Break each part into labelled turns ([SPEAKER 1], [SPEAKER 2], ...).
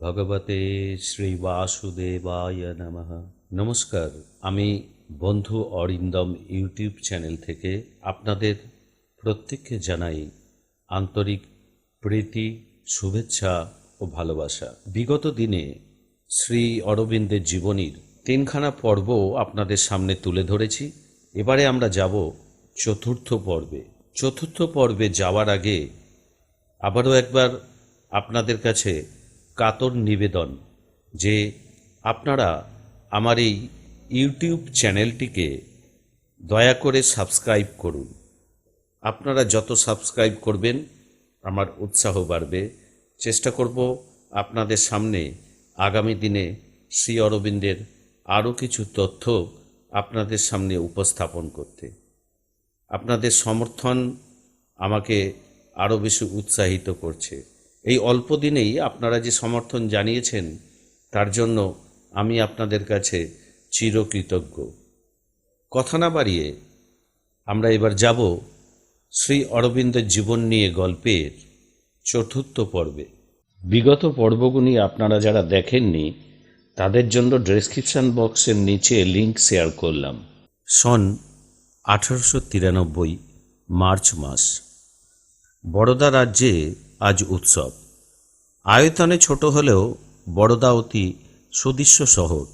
[SPEAKER 1] ভগবতে শ্রী বাসুদেবায় নমঃ। নমস্কার, আমি বন্ধু অরিন্দম ইউটিউব চ্যানেল থেকে আপনাদের প্রত্যেককে জানাই আন্তরিক প্রীতি, শুভেচ্ছা ও ভালোবাসা। বিগত দিনে শ্রী অরবিন্দের জীবনীর তিনখানা পর্ব আপনাদের সামনে তুলে ধরেছি। এবারে আমরা যাব চতুর্থ পর্বে। চতুর্থ পর্বে যাওয়ার আগে আবারও একবার আপনাদের কাছে কাতর নিবেদন যে আপনারা আমার এই ইউটিউব চ্যানেলটিকে দয়া করে সাবস্ক্রাইব করুন। আপনারা যত সাবস্ক্রাইব করবেন, আমার উৎসাহ বাড়বে। চেষ্টা করব আপনাদের সামনে আগামী দিনে শ্রী অরবিন্দের আরও কিছু তথ্য আপনাদের সামনে উপস্থাপন করতে। আপনাদের সমর্থন আমাকে আরও বেশি উৎসাহিত করছে। এই অল্প দিনেই আপনারা যে সমর্থন জানিয়েছেন, তার জন্য আমি আপনাদের কাছে চিরকৃতজ্ঞ। কথা না বাড়িয়ে আমরা এবার যাব শ্রী অরবিন্দের জীবন নিয়ে গল্পের চতুর্থ পর্বে। বিগত পর্বগুলি আপনারা যারা দেখেননি, তাদের জন্য ডেসক্রিপশন বক্সের নিচে লিংক শেয়ার করলাম। সন আঠারোশো তিরানব্বই, মার্চ মাস। বড়দা রাজ্যে আজ উৎসব। আয়তনে ছোট হলেও বড়দা অতি সুদৃশ্য শহর।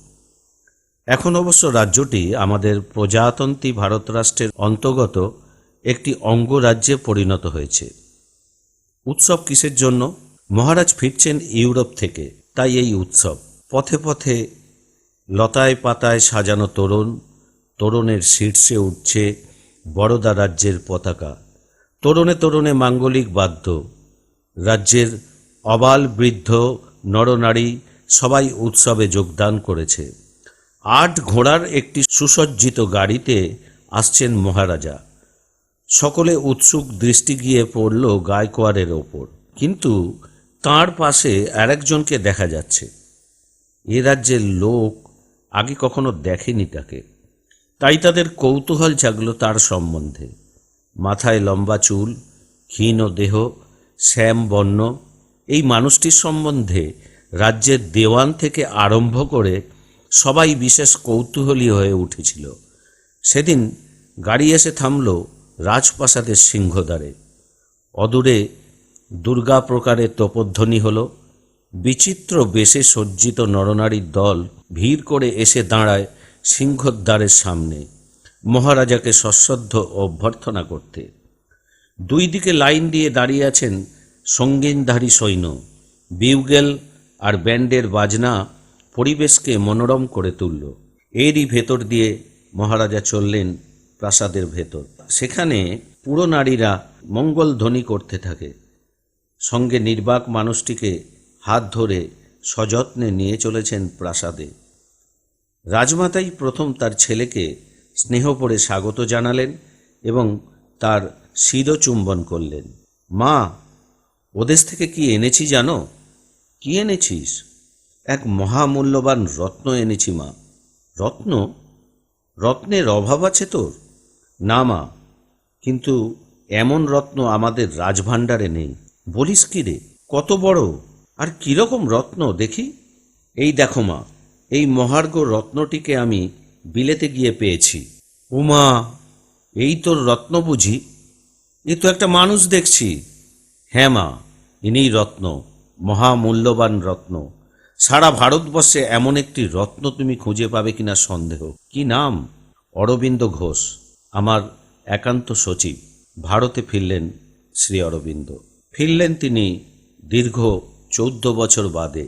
[SPEAKER 1] এখন অবশ্য রাজ্যটি আমাদের প্রজাতন্ত্রী ভারত রাষ্ট্রের অন্তর্গত একটি অঙ্গরাজ্যে পরিণত হয়েছে। উৎসব কিসের জন্য? মহারাজ ফিরছেন ইউরোপ থেকে, তাই এই উৎসব। পথে পথে লতায় পাতায় সাজানো তোরণ, তোরণের শীর্ষে উঠছে বড়দা রাজ্যের পতাকা। তোরণে তোরণে মাঙ্গলিক বাদ্য রাজ্যের অবাল বৃদ্ধ, নরনারী সবাই উৎসবে যোগদান করেছে। আট ঘোড়ার একটি সুসজ্জিত গাড়িতে আসছেন মহারাজা। সকলে উৎসুক দৃষ্টি গিয়ে পড়ল গায়কোয়াড়ের ওপর। কিন্তু তার পাশে আরেকজনকে দেখা যাচ্ছে। এ রাজ্যের লোক আগে কখনো দেখেনি তাকে। তাই তাদের কৌতূহল জাগলো তার সম্বন্ধে। মাথায় লম্বা চুল, ক্ষীণ দেহ শ্যাম বর্ণ, এই মানুষটির সম্বন্ধে রাজ্যের দেওয়ান থেকে আরম্ভ করে সবাই বিশেষ কৌতূহলী হয়ে উঠেছিল। সেদিন গাড়ি এসে থামল রাজপ্রাসাদের সিংহদ্বারে। অদূরে দুর্গা প্রকারের তপধ্বনি হল। বিচিত্র বেশে সজ্জিত নরনারীর দল ভিড় করে এসে দাঁড়ায় সিংহদ্বারের সামনে। মহারাজাকে সশ্রদ্ধ অভ্যর্থনা করতে। দুই দিকে লাইন দিয়ে দাঁড়িয়ে আছেন সঙ্গীনধারী সৈন্য। বিউগেল আর ব্যান্ডের বাজনা পরিবেশকে মনোরম করে তুলল। এরই ভেতর দিয়ে মহারাজা চললেন প্রাসাদের ভেতর। সেখানে পুরো নারীরা মঙ্গল ধ্বনি করতে থাকে। সঙ্গে নির্বাক মানুষটিকে হাত ধরে সযত্নে নিয়ে চলেছেন প্রাসাদে। রাজমাতাই প্রথম তার ছেলেকে স্নেহ করে স্বাগত জানালেন এবং তার শিরচুম্বন করলেন। মা, ওদেশ থেকে কি এনেছি জানো? কি এনেছিস? এক মহামূল্যবান রত্ন এনেছি মা। রত্ন? রত্নের অভাব আছে তোর? না মা, কিন্তু এমন রত্ন আমাদের রাজভাণ্ডারে নেই। বলিস কি রে, কত বড়, আর কীরকম রত্ন দেখি? এই দেখো মা, এই মহার্ঘ রত্নটিকে আমি বিলেতে গিয়ে পেয়েছি। উমা, এই তোর রত্ন বুঝি? এ তো একটা মানুষ দেখছি। হ্যাঁ মা, ইনিই রত্ন, মহামূল্যবান রত্ন। সারা ভারতবর্ষে এমন একটি রত্ন তুমি খুঁজে পাবে কিনা সন্দেহ। কি নাম? অরবিন্দ ঘোষ, আমার একান্ত সচিব। ভারতে ফিরলেন শ্রী অরবিন্দ। ফিরলেন তিনি দীর্ঘ চৌদ্দ বছর বাদে।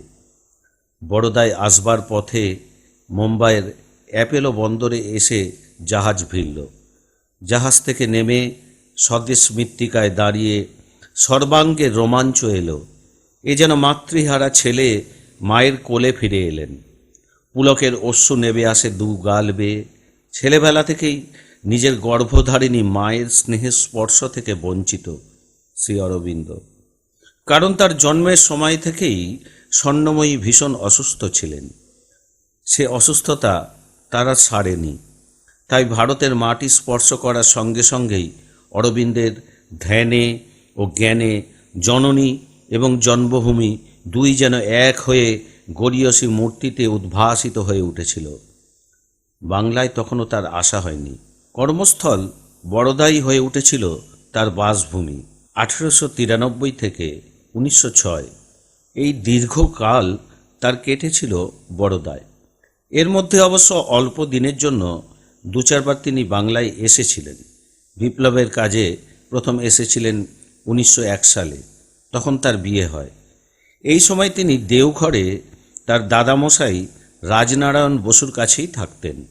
[SPEAKER 1] বড়দায় আসবার পথে মুম্বাইয়ের অ্যাপেলো বন্দরে এসে জাহাজ ভিড়ল। জাহাজ থেকে নেমে স্বদেশ মৃত্তিকায় দাঁড়িয়ে সর্বাঙ্গে রোমাঞ্চ এলো। এ যেন মাতৃহারা ছেলে মায়ের কোলে ফিরে এলেন। পুলকের অশ্রু নেবে আসে দু গাল বেয়ে। ছেলেবেলা থেকেই নিজের গর্ভধারিণী মায়ের স্নেহের স্পর্শ থেকে বঞ্চিত শ্রী অরবিন্দ। কারণ তার জন্মের সময় থেকেই স্বর্ণময়ী ভীষণ অসুস্থ ছিলেন। সে অসুস্থতা তারা সারেনি। তাই ভারতের মাটি স্পর্শ করার সঙ্গে সঙ্গেই অরবিন্দের ধ্যানে ও জ্ঞানে জননী এবং জন্মভূমি দুই যেন এক হয়ে গরিয়সী মূর্তিতে উদ্ভাসিত হয়ে উঠেছিল। বাংলায় তখনও তার আশা হয়নি। কর্মস্থল বড়দাই হয়ে উঠেছিল তার বাসভূমি আঠেরোশো তিরানব্বই থেকে উনিশশো ছয়। এই দীর্ঘকাল তার কেটেছিল বড়দায়। এর মধ্যে অবশ্য অল্প দিনের জন্য দু চারবার তিনি বাংলায় এসেছিলেন। বিপ্লবের কাজে প্রথম এসেছিলেন উনিশশো এক সালে, তখন তার বিয়ে হয়। এই সময় তিনি দেওঘরে তার দাদামশাই রাজনারায়ণ বসুর কাছেই থাকতেন।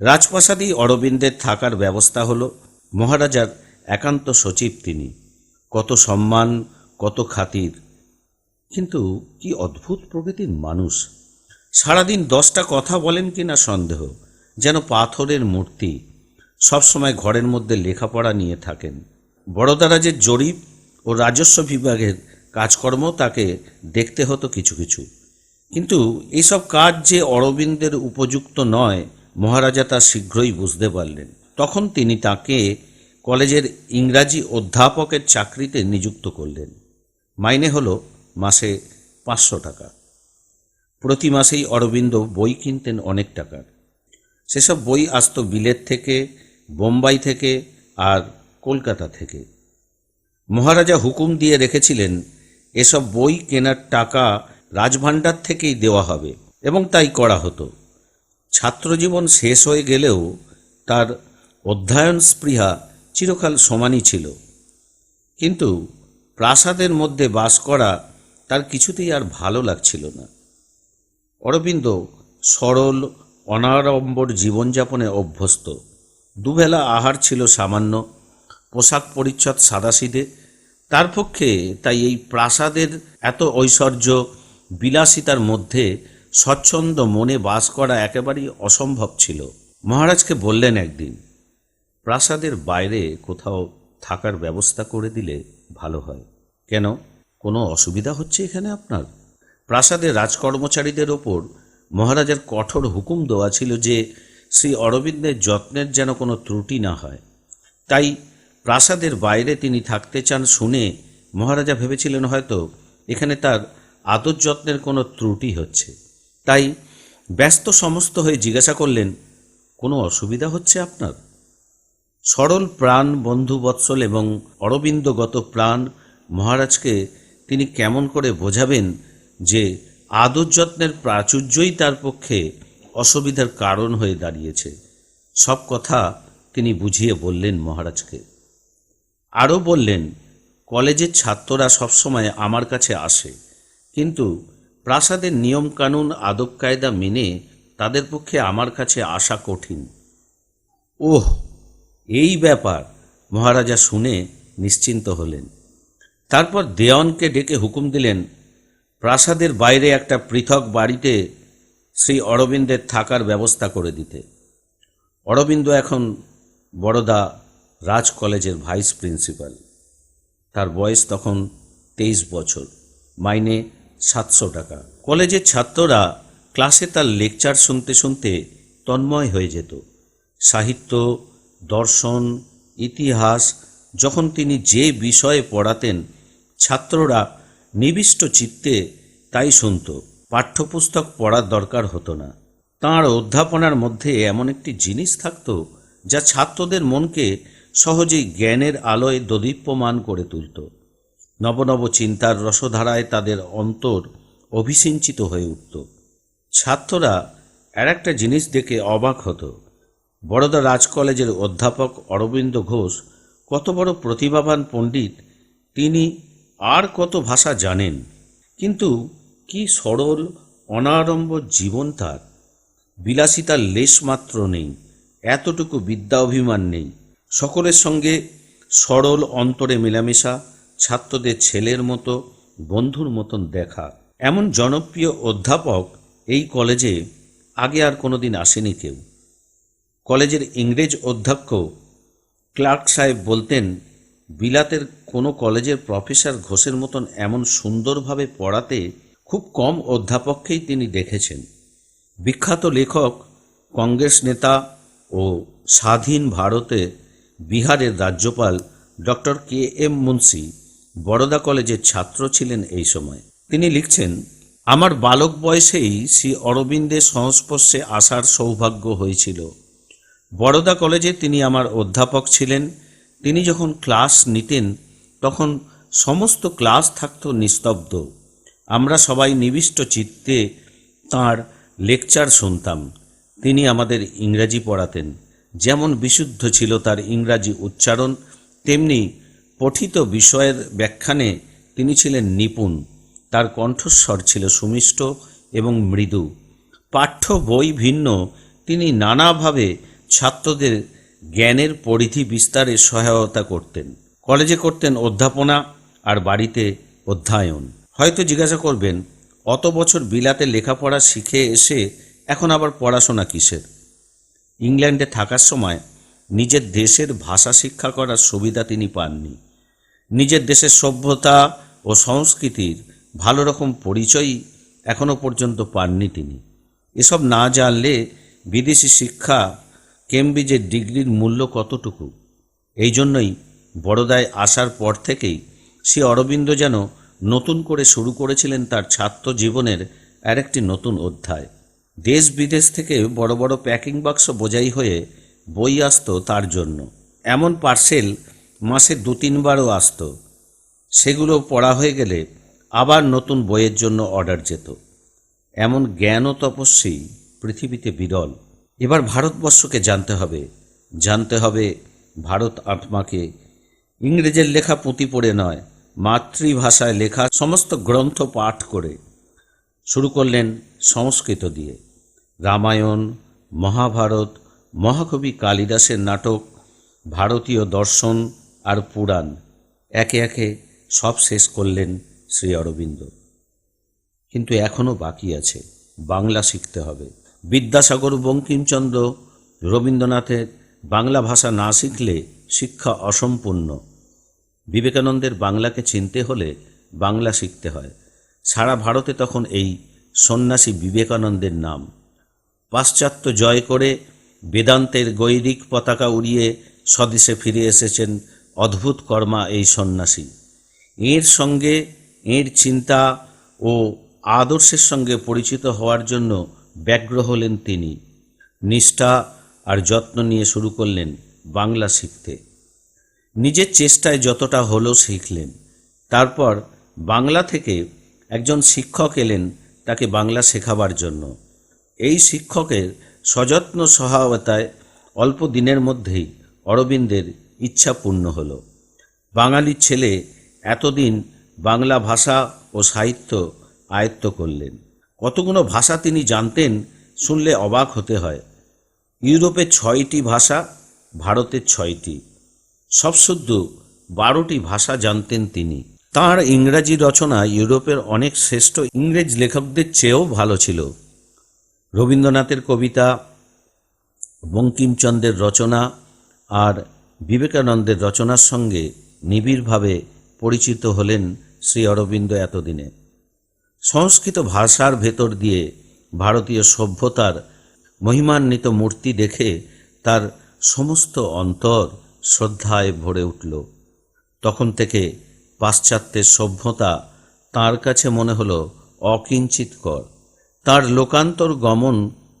[SPEAKER 1] রাজপ্রাসাদেই অরবিন্দের থাকার ব্যবস্থা হলো, মহারাজার একান্ত সচিব তিনি। কত সম্মান, কত খাতির। কিন্তু কি অদ্ভুত প্রকৃতির মানুষ। সারাদিন দশটা কথা বলেন কিনা সন্দেহ, যেন পাথরের মূর্তি সবসময় ঘরের মধ্যে লেখাপড়া নিয়ে থাকেন। বড়দারাজের জরিপ ও রাজস্ব বিভাগের কাজকর্ম তাকে দেখতে হতো কিছু কিছু। কিন্তু এইসব কাজ যে অরবিন্দের উপযুক্ত নয়, মহারাজা তা শীঘ্রই বুঝতে পারলেন। তখন তিনি তাকে কলেজের ইংরাজি অধ্যাপকের চাকরিতে নিযুক্ত করলেন। মাইনে হলো মাসে পাঁচশো টাকা। প্রতি মাসেই অরবিন্দ বই কিনতেন অনেক টাকার সেসব বই আসতো বিলেত থেকে বোম্বাই থেকে আর কলকাতা থেকে। মহারাজা হুকুম দিয়ে রেখেছিলেন, এসব বই কেনার টাকা রাজভাণ্ডার থেকেই দেওয়া হবে এবং তাই করা হতো। ছাত্রজীবন শেষ হয়ে গেলেও তার অধ্যয়ন স্পৃহা চিরকাল সমানই ছিল। কিন্তু প্রাসাদের মধ্যে বাস করা তার কিছুতেই আর ভালো লাগছিল না। অরবিন্দ সরল, অনাড়ম্বর জীবনযাপনে অভ্যস্ত। দুবেলা আহার ছিল সামান্য, পোশাক পরিচ্ছদ সাদাসিদে তার পক্ষে তাই এই প্রাসাদের এত ঐশ্বর্য বিলাসিতার মধ্যে স্বচ্ছন্দ মনে বাস করা একেবারেই অসম্ভব ছিল। মহারাজকে বললেন একদিন, প্রাসাদের বাইরে কোথাও থাকার ব্যবস্থা করে দিলে ভালো হয়। কেন? কোনো অসুবিধা হচ্ছে এখানে আপনার? প্রাসাদের রাজকর্মচারীদের ওপর মহারাজার কঠোর হুকুম দেওয়া ছিল যে শ্রী অরবিন্দের যত্নের যেন কোনো ত্রুটি না হয়। তাই প্রাসাদের বাইরে তিনি থাকতে চান শুনে মহারাজা ভেবেছিলেন হয়তো এখানে তার আদর যত্নের কোনো ত্রুটি হচ্ছে। তাই ব্যস্ত সমস্ত হয়ে জিজ্ঞাসা করলেন, কোনো অসুবিধা হচ্ছে আপনার? সরল প্রাণ বন্ধু বৎসল এবং অরবিন্দগত প্রাণ মহারাজকে তিনি কেমন করে বোঝাবেন যে আদর যত্নের প্রাচুর্যই তার পক্ষে অসুবিধার কারণ হয়ে দাঁড়িয়েছে। সব কথা তিনি বুঝিয়ে বললেন মহারাজকে। আরও বললেন, কলেজের ছাত্ররা সবসময় আমার কাছে আসে, কিন্তু প্রাসাদের নিয়মকানুন আদব কায়দা মেনে তাদের পক্ষে আমার কাছে আসা কঠিন। ওহ, এই ব্যাপার, মহারাজা শুনে নিশ্চিন্ত হলেন। তারপর দেওয়ানকে ডেকে হুকুম দিলেন, প্রাসাদের বাইরে একটা পৃথক বাড়িতে শ্রী অরবিন্দের থাকার ব্যবস্থা করে দিতে। অরবিন্দ এখন বড়দা রাজ কলেজের ভাইস প্রিন্সিপাল। তার বয়স তখন তেইশ বছর, মাইনে সাতশো টাকা। কলেজের ছাত্ররা ক্লাসে তার লেকচার শুনতে শুনতে তন্ময় হয়ে যেত। সাহিত্য, দর্শন, ইতিহাস, যখন তিনি যে বিষয়ে পড়াতেন, ছাত্ররা নিবিষ্ট চিত্তে তাই শুনত। পাঠ্যপুস্তক পড়ার দরকার হতো না। তাঁর অধ্যাপনার মধ্যে এমন একটি জিনিস থাকত যা ছাত্রদের মনকে সহজেই জ্ঞানের আলোয় দদীপ্যমান করে তুলত। নবনব চিন্তার রসধারায় তাদের অন্তর অভিসিঞ্চিত হয়ে উঠত। ছাত্ররা আর একটা জিনিস দেখে অবাক হতো। বড়দা রাজ কলেজের অধ্যাপক অরবিন্দ ঘোষ কত বড় প্রতিভাবান পণ্ডিত, তিনি আর কত ভাষা জানেন। কিন্তু কি সরল, অনারম্ভ জীবন তার? বিলাসিতার লেশমাত্র নেই, এতটুকু বিদ্যা অভিমান নেই। সকলের সঙ্গে সরল অন্তরে মেলামেশা, ছাত্রদের ছেলের মতো, বন্ধুর মতন দেখা। এমন জনপ্রিয় অধ্যাপক এই কলেজে আগে আর কোনোদিন আসেনি কেউ। কলেজের ইংরেজ অধ্যক্ষ ক্লার্ক সাহেব বলতেন, বিলাতের কোনো কলেজের প্রফেসর ঘোষের মতন এমন সুন্দরভাবে পড়াতে খুব কম অধ্যাপককেই তিনি দেখেছেন। বিখ্যাত লেখক, কংগ্রেস নেতা ও স্বাধীন ভারতে বিহারের রাজ্যপাল doctor K M Munshi Baroda কলেজের ছাত্র ছিলেন এই সময়। তিনি লিখছেন, আমার বালক বয়সেই শ্রী অরবিন্দের সংস্পর্শে আসার সৌভাগ্য হয়েছিল। বড়দা কলেজে তিনি আমার অধ্যাপক ছিলেন। তিনি যখন ক্লাস নিতেন, তখন সমস্ত ক্লাস থাকতো নিস্তব্ধ। আমরা সবাই নিবিষ্ট চিত্তে তাঁর লেকচার শুনতাম। তিনি আমাদের ইংরাজি পড়াতেন। যেমন বিশুদ্ধ ছিল তার ইংরাজি উচ্চারণ, তেমনি পঠিত বিষয়ের ব্যাখ্যানে তিনি ছিলেন নিপুণ। তার কণ্ঠস্বর ছিল সুমিষ্ট এবং মৃদু। পাঠ্য বই ভিন্ন। তিনি নানাভাবে ছাত্রদের জ্ঞানের পরিধি বিস্তারে সহায়তা করতেন। কলেজে করতেন অধ্যাপনা আর বাড়িতে অধ্যয়ন। হয়তো জিজ্ঞাসা করবেন, অত বছর বিলাতে লেখাপড়া শিখে এসে এখন আবার পড়াশোনা কিসের? ইংল্যান্ডে থাকার সময় নিজের দেশের ভাষা শিক্ষা করার সুবিধা তিনি পাননি। নিজের দেশের সভ্যতা ও সংস্কৃতির ভালো রকম পরিচয়ই এখনও পর্যন্ত পাননি তিনি। এসব না জানলে বিদেশি শিক্ষা কেমব্রিজের ডিগ্রির মূল্য কতটুকু? এই জন্যই বড়দায় আসার পর থেকেই শ্রী অরবিন্দ যেন নতুন করে শুরু করেছিলেন তার ছাত্র জীবনের আরেকটি নতুন অধ্যায়। দেশ বিদেশ থেকে বড় বড় প্যাকিং বাক্স বোঝাই হয়ে বই আসতো তার জন্য। এমন পার্সেল মাসে দু তিনবারও আসতো। সেগুলো পড়া হয়ে গেলে আবার নতুন বইয়ের জন্য অর্ডার যেত। এমন জ্ঞান ও তপস্বী, পৃথিবীতে বিরল। এবার ভারতবর্ষকে জানতে হবে। জানতে হবে ভারত আত্মাকে। ইংরেজের লেখা পুঁতি পড়ে নয়। মাতৃভাষায় লেখা সমস্ত গ্রন্থ পাঠ করে শুরু করলেন সংস্কৃত দিয়ে। রামায়ণ, মহাভারত, মহাকবি কালিদাসের নাটক, ভারতীয় দর্শন আর পুরাণ একে একে সব শেষ করলেন শ্রী অরবিন্দ। কিন্তু এখনও বাকি আছে, বাংলা শিখতে হবে। বিদ্যাসাগর বঙ্কিমচন্দ্র রবীন্দ্রনাথের বাংলা ভাষা না শিখলে শিক্ষা অসম্পূর্ণ। বিবেকানন্দের বাংলাকে চিনতে হলে বাংলা শিখতে হয়। সারা ভারতে তখন এই সন্ন্যাসী বিবেকানন্দের নাম। পাশ্চাত্য জয় করে বেদান্তের গৈরিক পতাকা উড়িয়ে স্বদেশে ফিরে এসেছেন অদ্ভুত কর্মা এই সন্ন্যাসী। এর সঙ্গে এর চিন্তা ও আদর্শের সঙ্গে পরিচিত হওয়ার জন্য ব্যগ্র হলেন তিনি। নিষ্ঠা আর যত্ন নিয়ে শুরু করলেন বাংলা শিখতে। নিজের চেষ্টায় যতটা হলো শিখলেন। তারপর বাংলা থেকে একজন শিক্ষক এলেন তাকে বাংলা শেখাবার জন্য। এই শিক্ষকের সযত্ন সহায়তায় অল্প দিনের মধ্যেই অরবিন্দের ইচ্ছা পূর্ণ হলো। বাঙালির ছেলে এতদিন বাংলা ভাষা ও সাহিত্য আয়ত্ত করলেন। কতগুলো ভাষা তিনি জানতেন শুনলে অবাক হতে হয়। ইউরোপের ছয়টি ভাষা ভারতের ছয়টি। সবশুদ্ধ বারোটি ভাষা জানতেন তিনি। তার ইংরাজি রচনা ইউরোপের অনেক শ্রেষ্ঠ ইংরেজ লেখকদের চেয়েও ভালো ছিল। রবীন্দ্রনাথের কবিতা, বঙ্কিমচন্দ্রের রচনা আর বিবেকানন্দের রচনার সঙ্গে নিবিড়ভাবে পরিচিত হলেন শ্রী অরবিন্দ এতদিনে। সংস্কৃত ভাষার ভেতর দিয়ে ভারতীয় সভ্যতার মহিমান্বিত মূর্তি দেখে তার সমস্ত অন্তর শ্রদ্ধায় ভরে উঠল। তখন থেকে পাশ্চাত্যের সভ্যতা তার কাছে মনে হলো অকিঞ্চিতকর তার লোকান্তর গমন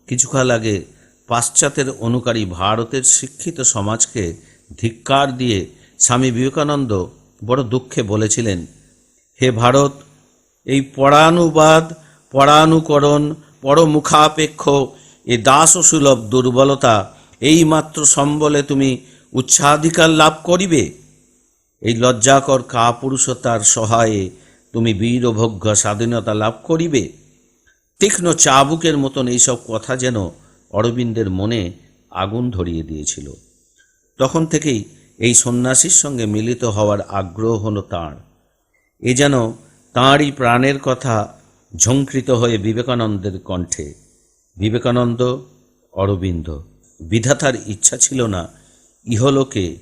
[SPEAKER 1] কিছুকাল আগে পাশ্চাত্যের অনুকারী ভারতের শিক্ষিত সমাজকে ধিক্কার দিয়ে স্বামী বিবেকানন্দ বড় দুঃখে বলেছিলেন, হে ভারত, এই পরানুবাদ, পরানুকরণ, পরমুখাপেক্ষ, এ দাস ও সুলভ দুর্বলতা এই মাত্র সম্বলে তুমি উচ্ছাধিকার লাভ করিবে? এই লজ্জাকর কাপুরুষতার সহায়ে তুমি বীরভোগ্য স্বাধীনতা লাভ করিবে? তীক্ষ্ণ চাবুকের মতন এইসব কথা যেন অরবিন্দের মনে আগুন ধরিয়ে দিয়েছিল। তখন থেকেই এই সন্ন্যাসীর সঙ্গে মিলিত হওয়ার আগ্রহ হল তাঁর। এ যেন তাঁরই প্রাণের কথা ঝঙ্কৃত হয়ে বিবেকানন্দের কণ্ঠে। বিবেকানন্দ, অরবিন্দ, বিধাতার ইচ্ছা ছিল না ইহলোকে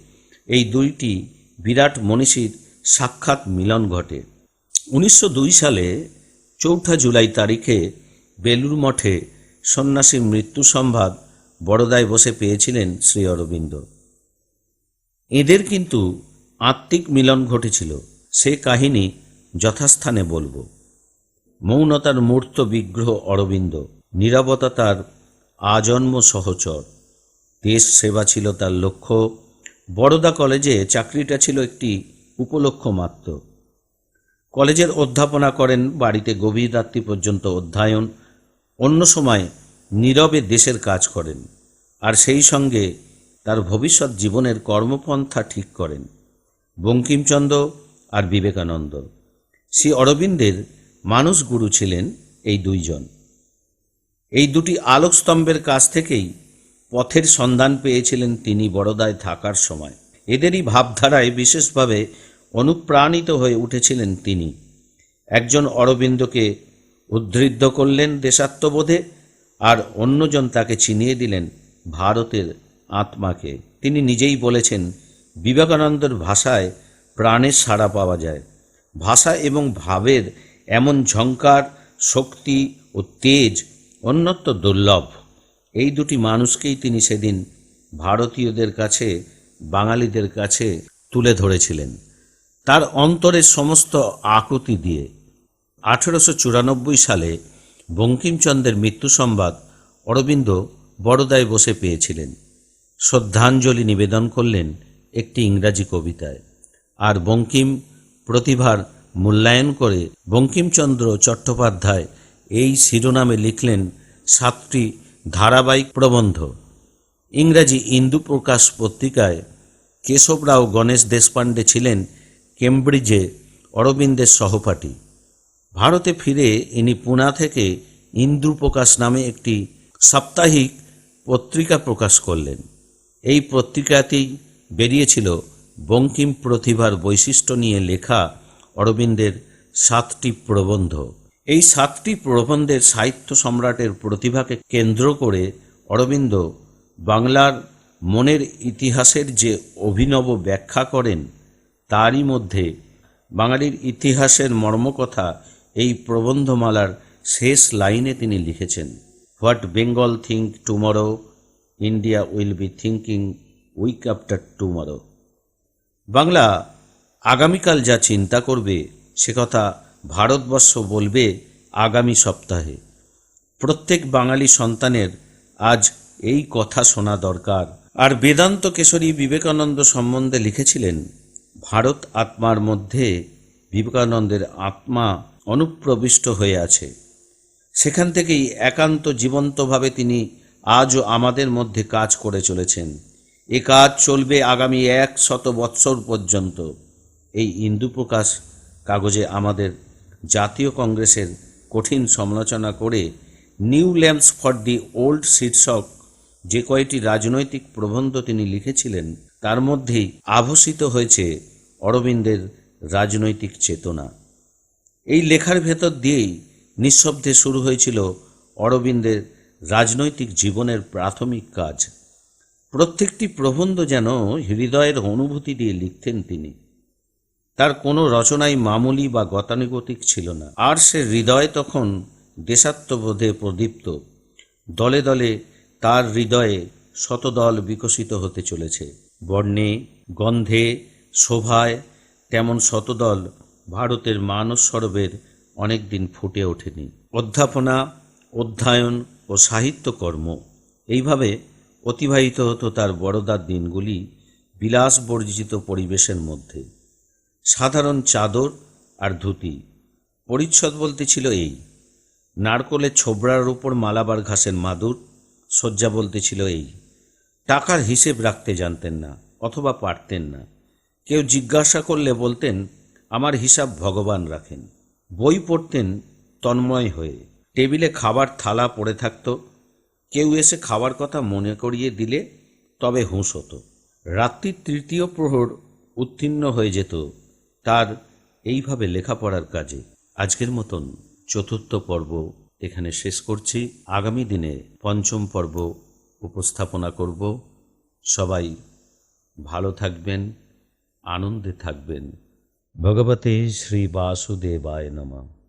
[SPEAKER 1] এই দুইটি বিরাট মনীষীর সাক্ষাৎ মিলন ঘটে। উনিশশো দুই সালে চৌঠা জুলাই তারিখে বেলুর মঠে সন্ন্যাসীর মৃত্যু সংবাদ বড়দায় বসে পেয়েছিলেন শ্রী অরবিন্দ। এদের কিন্তু আত্মিক মিলন ঘটেছিল, সে কাহিনী যথাস্থানে বলব। মৌনতার মূর্ত বিগ্রহ অরবিন্দ, নিরবতা তার আজন্ম সহচর। দেশ সেবা ছিল তার লক্ষ্য। বড়দা কলেজে চাকরিটা ছিল একটি উপলক্ষ মাত্র। কলেজের অধ্যাপনা করেন বাড়িতে গভীর রাত্রি পর্যন্ত অধ্যয়ন, অন্য সময় নীরবে দেশের কাজ করেন, আর সেই সঙ্গে তার ভবিষ্যৎ জীবনের কর্মপন্থা ঠিক করেন, বঙ্কিমচন্দ্র আর বিবেকানন্দ। শ্রী অরবিন্দের মানুষ গুরু ছিলেন এই দুইজন। এই দুটি আলোকস্তম্ভের কাছ থেকেই পথের সন্ধান পেয়েছিলেন তিনি বড়দায় থাকার সময়। এদেরই ভাবধারায় বিশেষভাবে অনুপ্রাণিত হয়ে উঠেছিলেন তিনি। একজন অরবিন্দকে উদ্ধৃদ্ধ করলেন দেশাত্মবোধে আর অন্যজন তাকে চিনিয়ে দিলেন ভারতের আত্মাকে। তিনি নিজেই বলেছেন, বিবেকানন্দের ভাষায় প্রাণের সাড়া পাওয়া যায়। ভাষা এবং ভাবের এমন ঝঙ্কার শক্তি ও তেজ অন্যত্র দুর্লভ। এই দুটি মানুষকেই তিনি সেদিন ভারতীয়দের কাছে, বাঙালিদের কাছে তুলে ধরেছিলেন। তার অন্তরের সমস্ত আকুতি দিয়ে আঠেরোশো চুরানব্বই সালে বঙ্কিমচন্দ্রের মৃত্যু সংবাদ অরবিন্দ বড়দায় বসে পেয়েছিলেন। শ্রদ্ধাঞ্জলি নিবেদন করলেন একটি ইংরাজি কবিতায়। আর বঙ্কিম প্রতিভার মূল্যায়ন করে বঙ্কিমচন্দ্র চট্টোপাধ্যায় এই শিরোনামে লিখলেন সাতটি ধারাবাহিক প্রবন্ধ। ইংরাজি ইন্দু প্রকাশ পত্রিকায় কেশবরাও গণেশ দেশপাণ্ডে ছিলেন কেমব্রিজে অরবিন্দের সহপাঠী। ভারতে ফিরে ইনি পুনা থেকে ইন্দু প্রকাশ নামে একটি সাপ্তাহিক পত্রিকা প্রকাশ করলেন। এই পত্রিকাতেই বেরিয়েছিল বঙ্কিম প্রতিভার বৈশিষ্ট্য নিয়ে লেখা অরবিন্দের সাতটি প্রবন্ধ। এই সাতটি প্রবন্ধের সাহিত্য সম্রাটের প্রতিভাকে কেন্দ্র করে অরবিন্দ বাংলার মনের ইতিহাসের যে অভিনব ব্যাখ্যা করেন, তারই মধ্যে বাঙালির ইতিহাসের মর্মকথা এই প্রবন্ধমালার শেষ লাইনে তিনি লিখেছেন, what Bengal think tomorrow, India will be thinking week after tomorrow. Bangla আগামীকাল যা চিন্তা করবে, সে কথা ভারতবর্ষ বলবে আগামী সপ্তাহে। প্রত্যেক বাঙালি সন্তানের আজ এই কথা শোনা দরকার। আর বেদান্ত কেশরী বিবেকানন্দ সম্বন্ধে লিখেছিলেন, ভারত আত্মার মধ্যে বিবেকানন্দের আত্মা অনুপ্রবিষ্ট হয়ে আছে। সেখান থেকেই একান্ত জীবন্তভাবে তিনি আজও আমাদের মধ্যে কাজ করে চলেছেন। এ কাজ চলবে আগামী এক শত বৎসর পর্যন্ত। এই ইন্দু প্রকাশ কাগজে আমাদের জাতীয় কংগ্রেসের কঠিন সমালোচনা করে new lamps for the old শীর্ষক যে কয়টি রাজনৈতিক প্রবন্ধ তিনি লিখেছিলেন, তার মধ্যেই আভূষিত হয়েছে অরবিন্দের রাজনৈতিক চেতনা। এই লেখার ভেতর দিয়েই নিঃশব্দে শুরু হয়েছিল অরবিন্দের রাজনৈতিক জীবনের প্রাথমিক কাজ। প্রত্যেকটি প্রবন্ধ যেন হৃদয়ের অনুভূতি দিয়ে লিখতেন তিনি। তার কোনো রচনাই মামুলি বা গতানুগতিক ছিল না। আর সে হৃদয় তখন দেশাত্মবোধে প্রদীপ্ত। দলে দলে তার হৃদয়ে শতদল বিকশিত হতে চলেছে। বর্ণে, গন্ধে, শোভায় তেমন শতদল ভারতের মানস সরবের অনেক দিন ফুটে ওঠেনি। অধ্যাপনা, অধ্যয়ন ও সাহিত্যকর্ম এইভাবে অতিবাহিত হতো তার বড়দার দিনগুলি বিলাস বর্জিত পরিবেশের মধ্যে। সাধারণ চাদর আর ধুতি। পরিচ্ছদ বলতে ছিল এই। নারকলের ছোবড়ার উপর মালাবার ঘাসের মাদুর, শয্যা বলতে ছিল এই। টাকার হিসেব রাখতে জানতেন না, অথবা পারতেন না। কেউ জিজ্ঞাসা করলে বলতেন, আমার হিসাব ভগবান রাখেন। বই পড়তেন তন্ময় হয়ে। টেবিলে খাবার থালা পড়ে থাকত। কেউ এসে খাবার কথা মনে করিয়ে দিলে তবে হুঁশ হতো। রাত্রির তৃতীয় প্রহর উত্তীর্ণ হয়ে যেত। তার এইভাবে লেখাপড়ার কাজে আজকের মতন চতুর্থ পর্ব এখানে শেষ করছি। আগামী দিনে পঞ্চম পর্ব উপস্থাপনা করব। সবাই ভালো থাকবেন, আনন্দে থাকবেন। ভগবতে শ্রী বাসুদেবায় নমঃ।